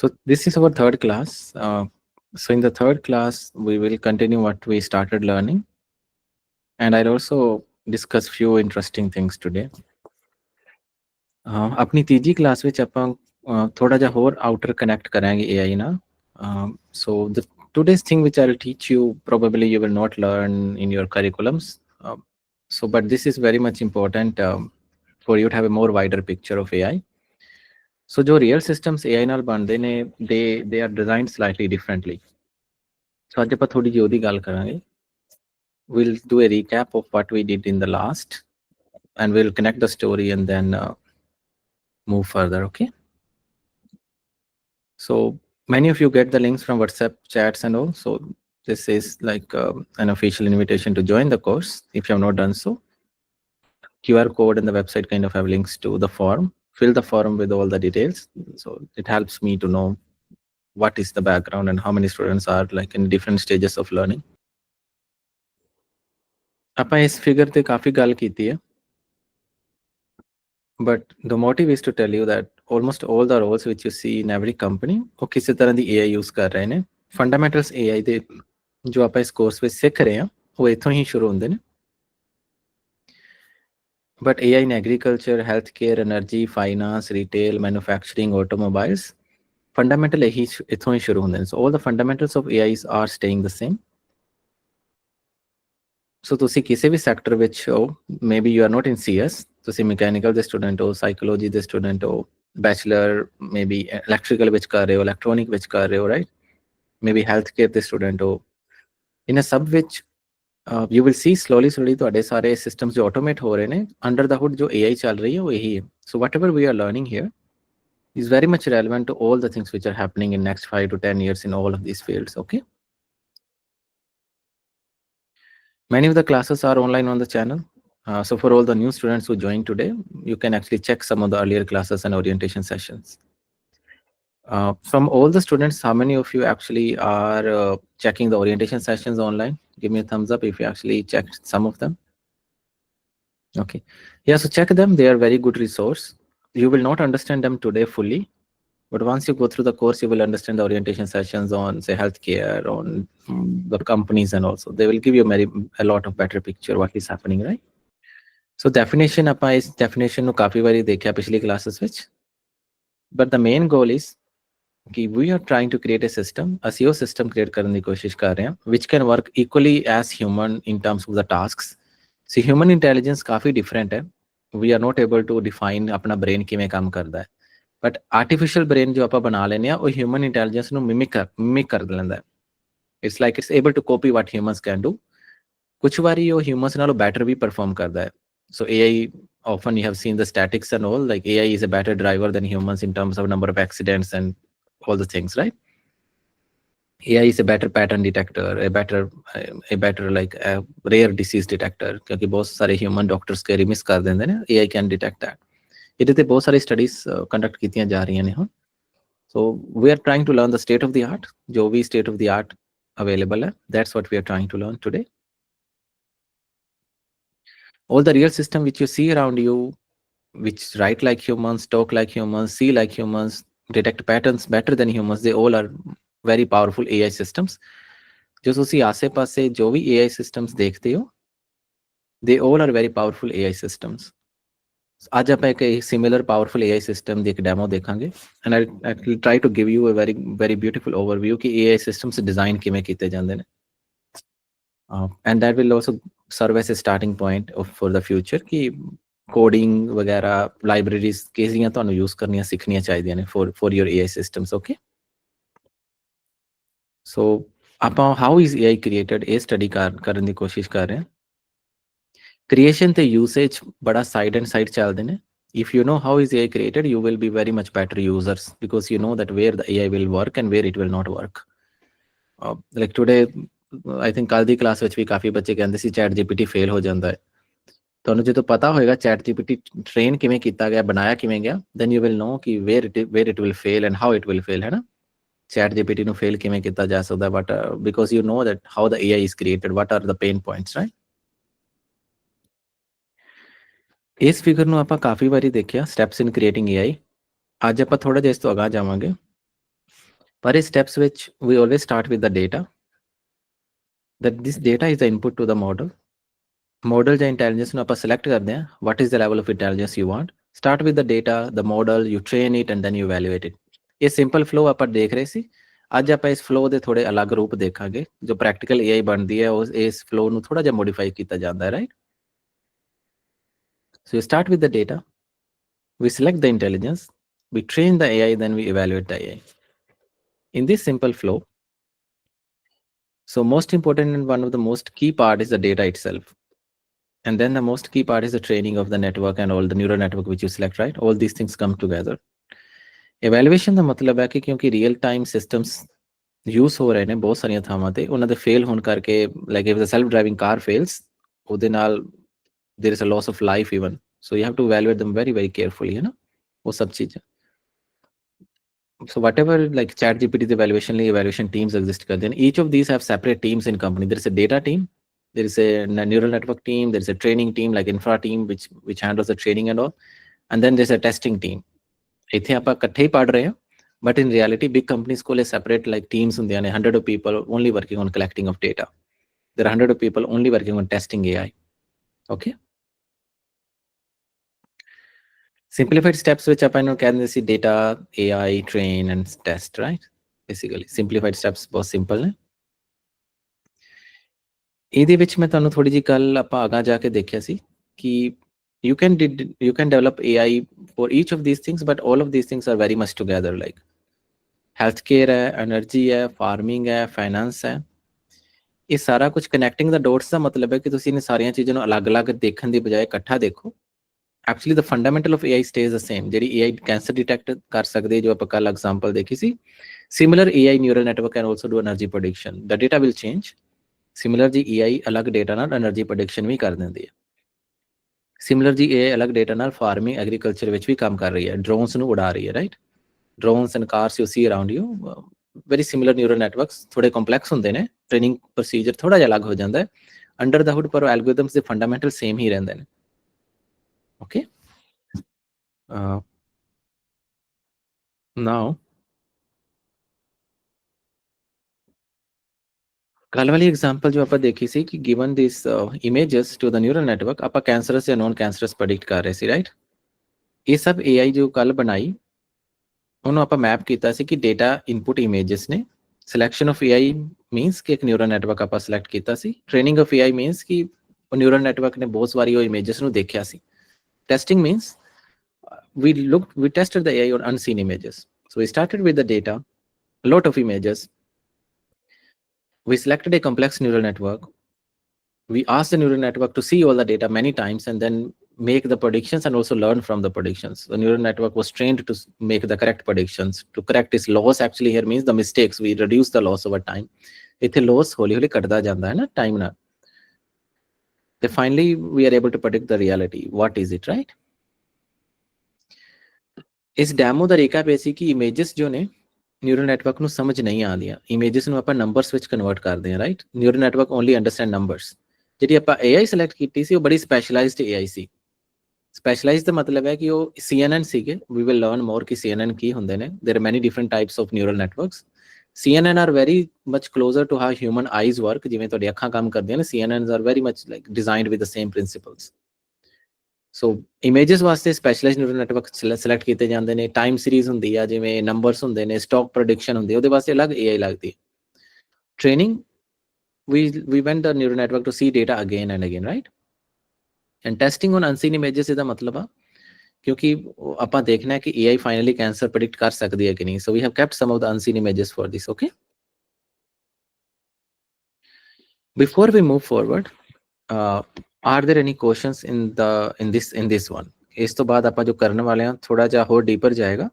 So this is our third class. Uh, so in the third class, we will continue what we started learning. And I'll also discuss few interesting things today. Uh, ਆਪਣੀ ਤੀਜੀ class ਵਿੱਚ ਆਪਾਂ uh, ਥੋੜਾ ਜਿਹਾ ਹੋਰ outer connect ਕਰਾਂਗੇ AI ਨਾਲ um, so the today's thing which I'll teach you probably you will not learn in your curriculums um, so but this is very much important um, for you to have a more wider picture of AI so ਜੋ real systems AI ਨਾਲ ਬਣਦੇ ਨੇ they they are designed slightly differently so ਅੱਜ ਆਪਾਂ ਥੋੜੀ ਜਿਹੀ ਉਹਦੀ ਗੱਲ ਕਰਾਂਗੇ we'll do a recap of what we did in the last and we'll connect the story and then uh, move further okay so many of you get the links from whatsapp chats and all so this is like um, an official invitation to join the course if you have not done so qr code and the website kind of have links to the form fill the form with all the details so it helps me to know what is the background and how many students are like in different stages of learning ਆਪਾਂ ਇਸ figure ਤੇ ਕਾਫੀ ਗੱਲ ਕੀਤੀ ਹੈ but the motive is to tell you that almost all the roles which you see in every company ਉਹ ਕਿਸੇ ਤਰ੍ਹਾਂ ਦੀ AI use ਕਰ ਰਹੇ ਨੇ fundamentals AI ਦੇ ਜੋ ਆਪਾਂ ਇਸ ਕੋਰਸ ਵਿੱਚ ਸਿੱਖ ਰਹੇ ਹਾਂ ਉਹ ਇੱਥੋਂ ਹੀ ਸ਼ੁਰੂ ਹੁੰਦੇ ਨੇ but AI in agriculture, healthcare, energy, finance, retail, manufacturing, automobiles, fundamental ਇਹੀ ਸ਼- ਇੱਥੋਂ ਹੀ ਸ਼ੁਰੂ ਹੁੰਦੇ ਨੇ so all the fundamentals of AIs are staying the same ਸੋ ਤੁਸੀਂ ਕਿਸੇ ਵੀ ਸੈਕਟਰ ਵਿੱਚ ਹੋ maybe you are not in CS ਤੁਸੀਂ ਮਕੈਨੀਕਲ ਦੇ ਸਟੂਡੈਂਟ ਹੋ ਸਾਈਕੋਲੋਜੀ ਦੇ ਸਟੂਡੈਂਟ ਹੋ ਬੈਚਲਰ ਮੇਬੀ ਇਲੈਕਟ੍ਰੀਕਲ ਵਿੱਚ ਕਰ ਰਹੇ ਹੋ ਇਲੈਕਟ੍ਰੋਨਿਕ ਵਿੱਚ ਕਰ ਰਹੇ ਹੋ ਰਾਈਟ ਮੇਬੀ ਹੈਲਥ ਕੇਅਰ ਦੇ ਸਟੂਡੈਂਟ ਹੋ ਇਹਨਾਂ ਸਭ ਵਿੱਚ uh, you will see slowly slowly तो अडे सारे systems जो automate हो रहे हैं under the hood जो AI चल रही है वो so whatever we are learning here is very much relevant to all the things which are happening in next 5 to 10 years in all of these fields okay? Many of the classes are online on the channel. Uh, so for all the new students who joined today you can actually check some of the earlier classes and orientation sessions. Uh, from all the students, how many of you actually are uh, checking the orientation sessions online? Give me a thumbs up if you actually checked some of them. Okay. Yeah, so check them. They are very good resource. You will not understand them today fully, but once you go through the course, you will understand the orientation sessions on, say, healthcare, on mm, the companies, and also they will give you a, a lot of better picture what is happening, right? So definition, apa is definition nu kafi bari dekha pichli classes which, but the main goal is ਕਿ we are trying to create a system ਅਸੀਂ ਉਹ system create ਕਰਨ ਦੀ ਕੋਸ਼ਿਸ਼ ਕਰ ਰਹੇ ਹਾਂ which can work equally as human in terms of the tasks see human intelligence coffee different ਹੈ we are not able to define ਆਪਣਾ brain ਕਿਵੇਂ ਕੰਮ ਕਰਦਾ ਹੈ ਬਟ ਆਰਟੀਫੀਸ਼ੀਅਲ ਬ੍ਰੇਨ ਜੋ ਆਪਾਂ ਬਣਾ ਲੈਨੇ ਆ ਉਹ ਹਿਊਮਨ ਇੰਟੈਲੀਜੈਂਸ ਨੂੰ ਮਿਮਿਕ ਕਰ ਮਿਮਿਕ ਕਰ ਲੈਂਦਾ ਹੈ it's like it's able to copy what humans can do ਕੁਝ ਵਾਰੀ ਉਹ ਹਿਊਮਨਸ ਨਾਲੋਂ ਬੈਟਰ ਵੀ ਪਰਫਾਰਮ ਕਰਦਾ ਹੈ ਸੋ AI often you have seen the statics and all like AI is a better driver than humans in terms of number of accidents and all the things right? AI is a better pattern detector, a better a better like a rare disease detector क्योंकि बहुत सारे human doctors के remiss कर देंगे ना AI can detect that. ये तो बहुत सारी studies uh, conduct कीतियाँ जा रही हैं यहाँ। So we are trying to learn the state of the art जो भी state of the art available है that's what we are trying to learn today. All the real system which you see around you which write like humans talk like humans see like humans detect patterns better than humans they all are very powerful ai systems ਜੋ ਤੁਸੀਂ ਆਸੇ-ਪਾਸੇ ਜੋ ਵੀ AI systems ਦੇਖਦੇ ਹੋ they all are very powerful AI systems ਅੱਜ ਆਪਾਂ ਇੱਕ similar powerful AI system ਦੀ ਇੱਕ ਡੈਮੋ ਦੇਖਾਂਗੇ and I I try to give you a very very beautiful overview ਕਿ AI ਸਿਸਟਮਸ ਡਿਜ਼ਾਈਨ ਕਿਵੇਂ ਕੀਤੇ ਜਾਂਦੇ ਨੇ and that will also serve as a starting point for the future ਕਿ coding ਵਗੈਰਾ ਲਾਇਬ੍ਰੇਰੀਜ਼ ਕਿਹੜੀਆਂ ਤੁਹਾਨੂੰ ਯੂਜ਼ ਕਰਨੀਆਂ ਸਿੱਖਣੀਆਂ ਚਾਹੀਦੀਆਂ ਨੇ for for your AI systems okay so ਆਪਾਂ ਹਾਊ ਇਜ਼ ਏਆਈ ਕ੍ਰੀਏਟਡ ਇਹ ਸਟੱਡੀ ਕਰਨ ਦੀ ਕੋਸ਼ਿਸ਼ ਕਰ ਰਹੇ ਹਾਂ ਕ੍ਰੀਏਸ਼ਨ ਤੇ ਯੂਸੇਜ ਬੜਾ ਸਾਈਡ ਐਂਡ ਸਾਈਡ ਚੱਲਦੇ ਨੇ if you know how is ai created you will be very much better users because you know that where the ai will work and where it will not work uh, like today i think ਕੱਲ ਦੀ class ਵਿੱਚ ਵੀ ਕਾਫੀ ਬੱਚੇ ਕਹਿੰਦੇ ਸੀ chat GPT fail ਹੋ ਜਾਂਦਾ ਹੈ ਤੁਹਾਨੂੰ ਜਦੋਂ ਪਤਾ ਹੋਏਗਾ ਚੈਟ GPT ਟ੍ਰੇਨ ਕਿਵੇਂ ਕੀਤਾ ਗਿਆ ਬਣਾਇਆ ਕਿਵੇਂ ਗਿਆ then you will know ਕਿ where it where it will fail and how it will fail ਹੈ ਨਾ ਚੈਟ GPT ਨੂੰ ਫੇਲ ਕਿਵੇਂ ਕੀਤਾ ਜਾ ਸਕਦਾ but uh, because you know that how the AI is created what are the pain points right ਇਸ figure ਨੂੰ ਆਪਾਂ ਕਾਫੀ ਵਾਰੀ ਦੇਖਿਆ ਸਟੈਪਸ ਇਨ ਕ੍ਰੀਏਟਿੰਗ AI ਅੱਜ ਆਪਾਂ ਥੋੜਾ ਜਿਹਾ ਇਸ ਤੋਂ ਅਗਾਹ ਜਾਵਾਂਗੇ ਪਰ ਇਹ steps which we always start with the data that this data is the input to the model model ਜਾਂ intelligence ਨੂੰ ਆਪਾਂ select ਕਰਦੇ ਹਾਂ what is the level of intelligence you want start with the data the model you train it and then you evaluate it ਇਹ simple flow ਆਪਾਂ ਦੇਖ ਰਹੇ ਸੀ ਅੱਜ ਆਪਾਂ ਇਸ ਫਲੋ ਦੇ ਥੋੜੇ ਅਲੱਗ ਰੂਪ ਦੇਖਾਂਗੇ ਜੋ ਪ੍ਰੈਕਟੀਕਲ AI ਬਣਦੀ ਹੈ ਉਸ ਇਸ ਫਲੋ ਨੂੰ ਥੋੜਾ ਜਿਹਾ ਮੋਡੀਫਾਈ ਕੀਤਾ ਜਾਂਦਾ ਹੈ right so you start with the data we select the intelligence we train the AI then we evaluate the AI in this simple flow so most important and one of the most key part is the data itself and then the most key part is the training of the network and all the neural network which you select right all these things come together evaluation ਦਾ ਮਤਲਬ ਹੈ ਕਿ ਕਿਉਂਕਿ real time systems use ਹੋ ਰਹੇ ਨੇ ਬਹੁਤ ਸਾਰੀਆਂ ਥਾਵਾਂ ਤੇ ਉਹਨਾਂ ਦੇ ਫੇਲ ਹੋਣ ਕਰਕੇ like if the self driving car fails ਉਹਦੇ ਨਾਲ there is a loss of life even so you have to evaluate them very very carefully you know ਉਹ ਸਭ ਚੀਜ਼ਾਂ so whatever like chat gpt the evaluation ਲਈ evaluation teams exist ਕਰਦੇ ਨੇ each of these have separate teams in company there is a data team there is a n- neural network team there is a training team like infra team which which handles the training and all and then there's a testing team ਇੱਥੇ ਆਪਾਂ ਇਕੱਠੇ ਹੀ ਪੜ ਰਹੇ ਹਾਂ but in reality big ਕੰਪਨੀਆਂ ਕੋਲੇ separate like teams ਹੁੰਦੀਆਂ ਨੇ 100 of people only working on collecting of data there are 100 of people only working on testing ai okay simplified steps which ਆਪਾਂ ਇਹਨੂੰ ਕਹਿੰਦੇ ਸੀ data ai train and test right basically simplified steps ਬਹੁਤ simple ਨੇ ਇਹਦੇ ਵਿੱਚ ਮੈਂ ਤੁਹਾਨੂੰ ਥੋੜੀ ਜੀ ਗੱਲ ਆਪਾਂ ਆਗਾ ਜਾ ਕੇ ਦੇਖਿਆ ਸੀ ਕਿ you you can did, you can develop ai each of of things but but of of things are very very much like health care ਹੈ energy ਹੈ ਫਾਰਮਿੰਗ ਹੈ finance ਹੈ ਇਹ ਸਾਰਾ ਕੁਝ ਕਨੈਕਟਿੰਗ ਦਾ ਡੋਟਸ ਦਾ ਮਤਲਬ ਹੈ ਕਿ ਤੁਸੀਂ ਇਹਨਾਂ ਸਾਰੀਆਂ ਚੀਜ਼ਾਂ ਨੂੰ ਅਲੱਗ-ਅਲੱਗ ਦੇਖਣ ਦੀ ਬਜਾਏ ਇਕੱਠਾ ਦੇਖੋ actually the fundamental of AI stage ਦਾ ਸੇਮ ਜਿਹੜੀ AI ਕੈਂਸਰ ਡਿਟੈਕਟ ਕਰ ਸਕਦੇ ਜੋ ਆਪਾਂ ਕੱਲ ਐਗਜ਼ਾਮਪਲ ਦੇਖੀ ਸੀ similar AI neural network can also do energy prediction the data will change similar ਜੀ ਏਆਈ ਅਲੱਗ ਡੇਟਾ ਨਾਲ એનર્ਜੀ ਪ੍ਰੈਡਿਕਸ਼ਨ ਵੀ ਕਰ ਦਿੰਦੀ ਹੈ। ਸਿਮਿਲਰ ਜੀ ਏਆਈ ਅਲੱਗ ਡੇਟਾ ਨਾਲ ਫਾਰਮਿੰਗ ਐਗਰੀਕਲਚਰ ਵਿੱਚ ਵੀ ਕੰਮ ਕਰ ਰਹੀ ਹੈ। ਡਰੋਨਸ ਨੂੰ ਉਡਾ ਰਹੀ ਹੈ right drones and cars you see around you very similar neural networks ਥੋੜੇ ਕੰਪਲੈਕਸ ਹੁੰਦੇ ਨੇ। ਟ੍ਰੇਨਿੰਗ ਪ੍ਰੋਸੀਜਰ ਥੋੜਾ ਜਿਹਾ ਅਲੱਗ ਹੋ ਜਾਂਦਾ ਹੈ। ਅੰਡਰ ਦਾ ਹੁੱਡ ਪਰ ਐਲਗੋਰਿਦਮਸ ਦੇ ਫੰਡਾਮੈਂਟਲ ਸੇਮ ਹੀ ਰਹਿੰਦੇ ਨੇ। ਓਕੇ ਨਾਓ काल वाली एग्ज़ाम्पल जो आप देखी सी कि given this images to the neural network आप कैंसरस या नॉन कैंसरस प्रेडिक्ट कर रहे सी राइट ਇਹ ਸਭ AI ਜੋ ਕੱਲ ਬਣਾਈ ਉਹਨੂੰ ਆਪਾਂ ਮੈਪ ਕੀਤਾ ਸੀ ਕਿ ਡਾਟਾ ਇਨਪੁਟ ਇਮੇजेस ਨੇ ਸਿਲੈਕਸ਼ਨ ਆਫ AI ਮੀਨਸ ਕਿ ਇੱਕ ਨਿਊਰਲ ਨੈਟਵਰਕ ਆਪਾਂ ਸਿਲੈਕਟ ਕੀਤਾ ਸੀ ਟ੍ਰੇਨਿੰਗ ਆਫ AI ਮੀਨਸ ਕਿ ਉਹ ਨਿਊਰਲ ਨੈਟਵਰਕ ਨੇ ਬਹੁਤ ਵਾਰੀ ਉਹ ਇਮੇजेस ਨੂੰ ਦੇਖਿਆ ਸੀ testing means we looked we tested the AI on unseen images. So we started with the data, a lot of images, We selected a complex neural network. We asked the neural network to see all the data many times and then make the predictions and also learn from the predictions. The neural network was trained to make the correct predictions. To correct its loss actually here means the mistakes. We reduce the loss over time. ਇੱਥੇ loss holy, ਹੌਲੀ ਘਟਦਾ time na. Then finally we are able to predict the reality what is it right ਇਸ demo the recap ਇਹ ਸੀ ਕਿ neural network में समझ नहीं आ रही इमेजेस में कन्वर्ट करते हैं right neural network only understand numbers जी आप ए आई सिलेक्ट की वो बड़ी स्पैशलाइज ए आई सी। स्पैशलाइज का मतलब है कि वो सी एन एन सके वी विल लर्न मोर कि सी एन एन की होंगे ने। There are many different types of neural networks C N N are very much closer to how human eyes work जिम्मे अखा काम कर C N N are very much like design with the same principles so images ਵਾਸਤੇ specialised neural network select ਕੀਤੇ ਜਾਂਦੇ ਨੇ time series ਹੁੰਦੀ ਆ ਜਿਵੇਂ ਨੰਬਰਸ ਹੁੰਦੇ ਨੇ ਸਟਾਕ ਪ੍ਰੈਡਿਕਸ਼ਨ ਹੁੰਦੀ ਉਹਦੇ ਵਾਸਤੇ ਅਲੱਗ ਏਆਈ ਲੱਗਦੀ ਹੈ training we we went the neural network to see data again and again right and testing on unseen images is the matlab क्योंकि अपन देखना है कि एआई फाइनली कैंसर प्रिडिक्ट कर सकती है कि नहीं so we have kept some of the unseen images for this okay before we move forward are there any question in the in this in this one इस तो बाद आप जो करने वाले हैं, थोड़ा जा और डीपर जाएगा।